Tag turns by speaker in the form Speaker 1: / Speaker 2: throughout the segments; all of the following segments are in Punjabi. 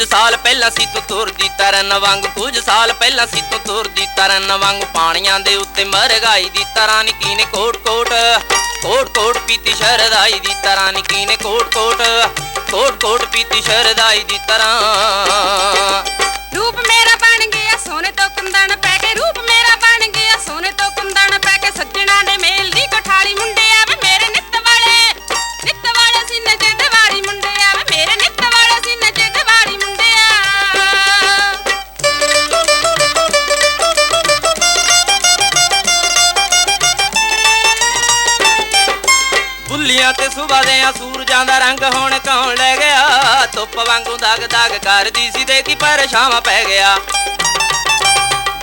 Speaker 1: ਪਹਿਲਾਂ ਸੀ ਤੂੰ ਤੁਰਦੀ ਤਰਨ ਵਾਂਗ, ਕੁਝ ਸਾਲ ਪਹਿਲਾਂ ਸੀ ਤੂੰ ਤੁਰਦੀ ਤਰਨ ਵਾਂਗ, ਪਾਣੀਆਂ ਦੇ ਉੱਤੇ ਮਰਗਾਈ ਦੀ ਤਰ੍ਹਾਂ ਨਿੱਕੀ ਨੇ ਕੋਟ ਕੋਟ ਕੋਟ ਕੋਟ ਪੀਤੀ ਸ਼ਰਦਾਈ ਦੀ ਤਰ੍ਹਾਂ ਨਿੱਕੀ ਨੇ ਕੋਟ ਕੋਟ ਕੋਟ ਕੋਟ ਪੀਤੀ ਸ਼ਰਦਾਈ ਦੀ ਤਰ੍ਹਾਂ। ਬੁੱਲੀਆਂ ਤੇ ਸੁਬਾ ਦੇ ਆ, ਸੂਰਜਾਂ ਦਾ ਰੰਗ ਹੁਣ ਕੌਣ ਲੈ ਗਿਆ? ਧੁੱਪ ਵਾਂਗੂ ਦਗ ਦਗ ਕਰਦੀ ਸੀ ਦੇ ਕੀ ਪਰਛਾਵਾਂ ਪੈ ਗਿਆ?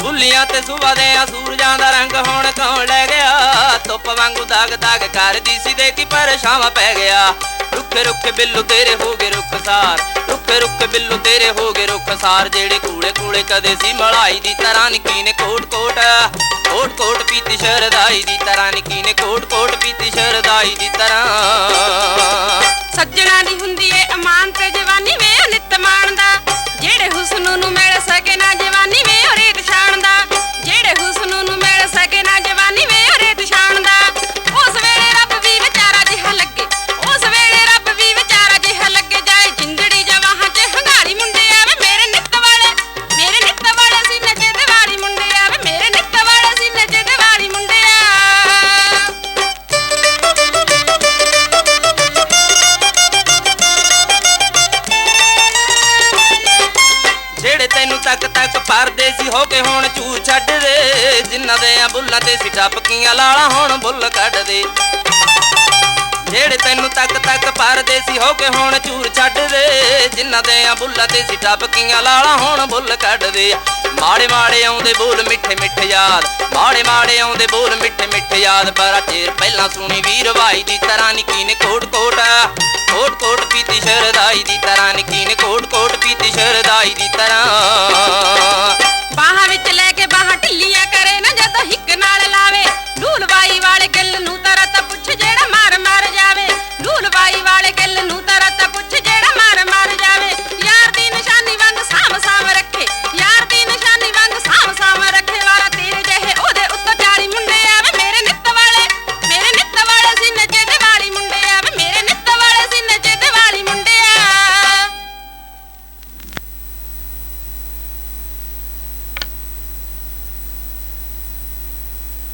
Speaker 1: ਬੁੱਲੀਆਂ ਤੇ ਸੁਬਾ ਦੇ ਆ, ਸੂਰਜਾਂ ਦਾ ਰੰਗ ਹੁਣ ਕੌਣ ਲੈ ਗਿਆ? ਧੁੱਪ ਵਾਂਗੂ ਦਾਗ ਦਾਗ ਕਰਦੀ ਸੀ ਦੇ ਕੀ ਪਰਛਾਵਾਂ ਪੈ ਗਿਆ? ਰੁੱਖ ਰੁੱਖ ਬਿੱਲੂ ਤੇਰੇ ਹੋ ਗਏ ਰੁੱਖਸਾਰ ਰੁੱਖ ਰੁੱਖ ਬਿੱਲੂ ਤੇਰੇ ਹੋ ਗਏ ਰੁੱਖ ਸਾਰ ਜਿਹੜੇ ਕੂੜੇ ਕੂੜੇ ਕਦੇ ਸੀ ਮਲਾਈ ਦੀ ਤਰ੍ਹਾਂ ਨਿੱਕੀ ਨੇ ਕੋਟ ਕੋਟ ਕੋਟ ਕੋਟ ਪੀਤੀ ਸ਼ਰਦਾਈ ਦੀ ਤਰ੍ਹਾਂ ਨਿੱਕੀ ਨੇ ਕੋਟ ਕੋਟ ਪੀਤੀ ਸ਼ਰਦਾਈ ਦੀ ਤਰ੍ਹਾਂ।
Speaker 2: ਸੱਜਣਾ ਦੀ ਹੁੰਦੀ ਏ
Speaker 1: ਤੱਕ ਸੀ ਹੋ ਕੇ ਹੁਣ ਚੂ ਛੱਡਦੇ ਜਿਨ੍ਹਾਂ ਦੇ ਆ ਬੁੱਲਾਂ ਤੇ ਸੀ ਟਪਕੀਆਂ, ਲਾਲਾਂ ਹੁਣ ਬੁੱਲ ਕੱਢ ਜਿਹੜੇ ਤੈਨੂੰ ਤੱਕ ਤੱਕ ਪਰਦੇ ਸੀ ਹੋ ਕੇ ਹੁਣ ਚੂਰ ਛੱਡ ਜਿਨ੍ਹਾਂ ਦੇ ਆ ਬੁੱਲਾਂ ਤੇ ਸੀ ਟਪਕੀਆਂ, ਲਾਲਾਂ ਹੁਣ ਬੁੱਲ ਕੱਢ ਮਾੜੇ ਮਾੜੇ ਆਉਂਦੇ ਬੋਲ ਮਿੱਠੇ ਮਿੱਠੇ ਯਾਦ। ਮਾੜੇ ਮਾੜੇ ਆਉਂਦੇ ਬੋਲ ਮਿੱਠੇ ਮਿੱਠੇ ਯਾਦ। ਬੜਾ ਚਿਰ ਪਹਿਲਾਂ ਸੁਣੀ ਵੀਰ ਭਾਈ ਦੀ ਤਰ੍ਹਾਂ ਨਿੱਕੀ ਨੇ ਕੋਟ ਕੋਟ। ਕੋਟ ਕੋਟ ਪੀਤੀ ਸ਼ਰਦਾਈ ਦੀ ਤਰ੍ਹਾਂ ਨਿੱਕੀ ਨੇ ਕੋਟ ਕੋਟ ਪੀਤੀ ਸ਼ਰਦਾਈ ਦੀ ਤਰ੍ਹਾਂ। గెల్లును